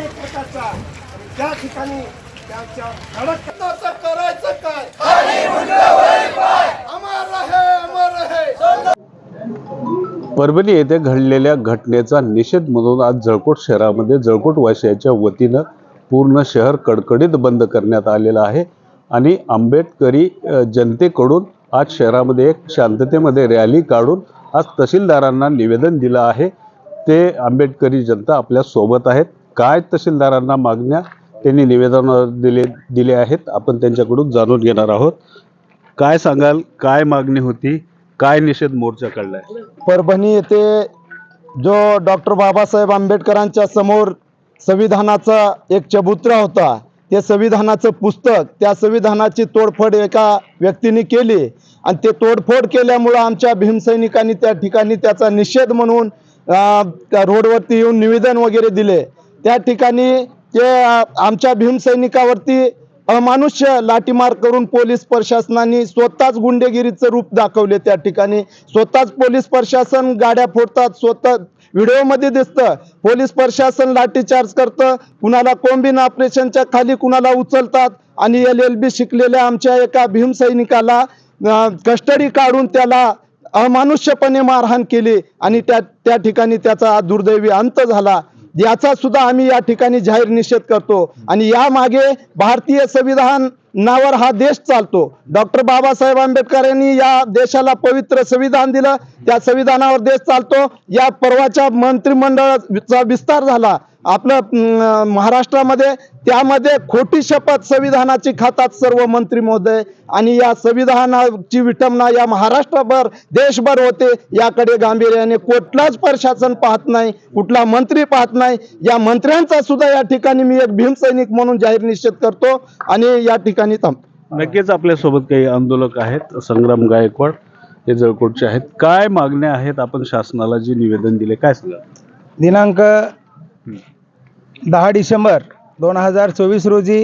एक प्रकारचा त्या ठिकाणी त्यांच्या धडकण्याचं करायचं काय? परभणी येथे घडलेल्या घटनेचा निषेध म्हणून आज जळकोट शहरामध्ये जळकोट वासियाच्या वतीनं पूर्ण शहर कडकडीत बंद करण्यात आलेलं आहे आणि आंबेडकरी जनतेकडून आज शहरामध्ये एक शांततेमध्ये रॅली काढून आज तहसीलदारांना निवेदन दिलं आहे. ते आंबेडकरी जनता आपल्यासोबत आहेत. काय तहसीलदारांना मागण्या त्यांनी निवेदन दिले दिले आहेत आपण त्यांच्याकडून जाणून घेणार आहोत. काय सांगाल काय मागणी होती काय निषेध मोर्चा काढलाय? परभणी येथे जो डॉक्टर बाबासाहेब आंबेडकरांच्या समोर संविधानाचा एक चबुत्रा होता ते संविधानाचं पुस्तक त्या संविधानाची तोडफोड एका व्यक्तीने केली आणि ते तोडफोड केल्यामुळं आमच्या भीमसैनिकांनी त्या ठिकाणी त्याचा निषेध म्हणून त्या रोडवरती येऊन निवेदन वगैरे दिले. त्या ठिकाणी ते आमच्या भीमसैनिकावरती अमानुष्य लाठीमार करून पोलीस प्रशासनाने स्वतःच गुंडेगिरीचं रूप दाखवले त्या ठिकाणी. स्वतःच पोलीस प्रशासन गाड्या फोडतात स्वतः व्हिडिओमध्ये दिसतं. पोलीस प्रशासन लाठीचार्ज करतं कुणाला कोंबिन ऑपरेशनच्या खाली कुणाला उचलतात आणि एल एल बी शिकलेल्या आमच्या एका भीमसैनिकाला कस्टडी काढून त्याला अमानुष्यपणे मारहाण केली आणि त्या त्या ठिकाणी त्याचा दुर्दैवी अंत झाला. याचा सुद्धा आम्ही या ठिकाणी जाहीर निषेध करतो. आणि यामागे भारतीय संविधान नावर हा देश चालतो. डॉक्टर बाबासाहेब आंबेडकर यांनी या देशाला पवित्र संविधान दिलं. त्या संविधानावर देश चालतो. या परवाच्या मंत्रिमंडळाचा विस्तार झाला. आपलं महाराष्ट्रामध्ये त्यामध्ये खोटी शपथ संविधानाची खातात सर्व मंत्री महोदय आणि या संविधानाची विटंबना या महाराष्ट्रभर देशभर होते याकडे गांभीर्याने कुठलाच प्रशासन पाहत नाही कुठला मंत्री पाहत नाही. या मंत्र्यांचा सुद्धा या ठिकाणी मी एक भीमसैनिक म्हणून जाहीर निषेध करतो आणि या ठिकाणी थांब नक्कीच आपल्यासोबत काही आंदोलक आहेत संग्राम गायकवाड हे जळकोटचे आहेत. काय मागण्या आहेत आपण शासनाला जे निवेदन दिले काय सांगा दिनांक दहा डिसेंबर दोन हजार चोवीस रोजी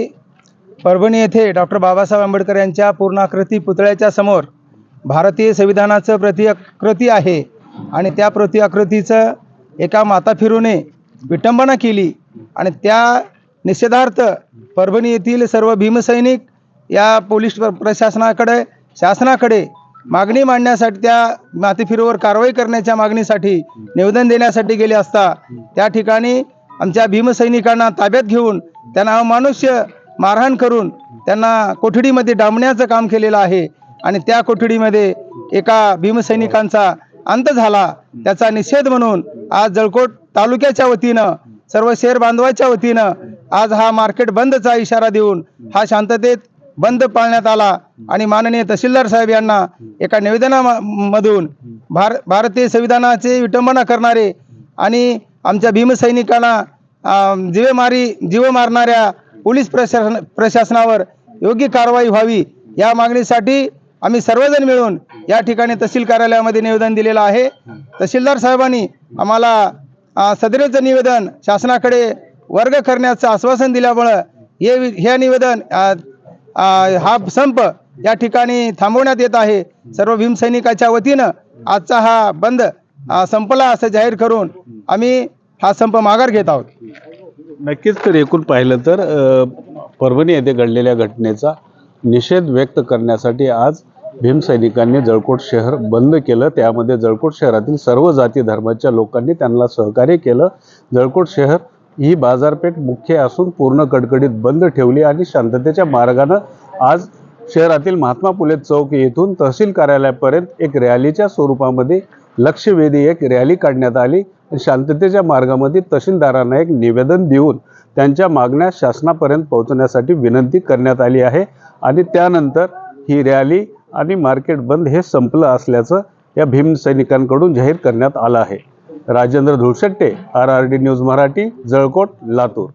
परभणी येथे डॉक्टर बाबासाहेब आंबेडकर यांच्या पूर्णाकृती पुतळ्याच्या समोर भारतीय संविधानाचं प्रतिकृती आहे आणि त्या प्रतिकृतीचं एका माता फिरूने विटंबना केली आणि त्या निषेधार्थ परभणी येथील सर्व भीमसैनिक या पोलीस प्रशासनाकडे शासनाकडे मागणी मांडण्यासाठी त्या मातीफिरीवर कारवाई करण्याच्या मागणीसाठी निवेदन देण्यासाठी गेले असता त्या ठिकाणी आमच्या भीमसैनिकांना ताब्यात घेऊन त्यांना अमानुष्य मारहाण करून त्यांना कोठडीमध्ये डांबण्याचं काम केलेलं आहे आणि त्या कोठडीमध्ये एका भीमसैनिकांचा अंत झाला. त्याचा निषेध म्हणून आज जळकोट तालुक्याच्या वतीनं सर्व शेर बांधवाच्या वतीनं आज हा मार्केट बंदचा इशारा देऊन हा शांततेत बंद पाळण्यात आला. आणि माननीय तहसीलदार साहेब यांना एका निवेदनामधून भार भारतीय संविधानाचे विटंबना करणारे आणि आमच्या भीमसैनिकांना जीवेमारी जीव मारणाऱ्या पोलीस प्रशासन प्रशासनावर योग्य कारवाई व्हावी या मागणीसाठी आम्ही सर्वजण मिळून या ठिकाणी तहसील कार्यालयामध्ये निवेदन दिलेलं आहे. तहसीलदार साहेबांनी आम्हाला सदरेचं निवेदन शासनाकडे वर्ग करण्याचं आश्वासन दिल्यामुळं हे हे निवेदन हा संप या ठिकाणी थांबवण्यात येत आहे. सर्व भीमसैनिकाच्या वतीनं आजचा हा बंद संपला असं जाहीर करून आम्ही हा संप माघार घेत आहोत. नक्कीच तर एकूण पाहिलं तर परभणी येथे घडलेल्या घटनेचा निषेध व्यक्त करण्यासाठी आज भीमसैनिकांनी जळकोट शहर बंद केलं. त्यामध्ये जळकोट शहरातील सर्व जाती धर्माच्या लोकांनी त्यांना सहकार्य केलं. जळकोट शहर ही बाजारपेठ मुख्य असून पूर्ण कडकडीत बंद ठेवली आणि शांततेच्या मार्गानं आज शहरातील महात्मा फुले चौक येथून तहसील कार्यालयापर्यंत एक रॅलीच्या स्वरूपामध्ये लक्षवेधी एक रॅली काढण्यात आली. शांततेच्या मार्गामध्ये तहसीलदारांना एक निवेदन देऊन त्यांच्या मागण्या शासनापर्यंत पोहोचण्यासाठी विनंती करण्यात आली आहे आणि त्यानंतर ही रॅली आणि मार्केट बंद हे संपलं असल्याचं या भीम सैनिकांकडून जाहीर करण्यात आलं आहे. Rajendra Dhulshette R R D news Marathi Jalkot Latur.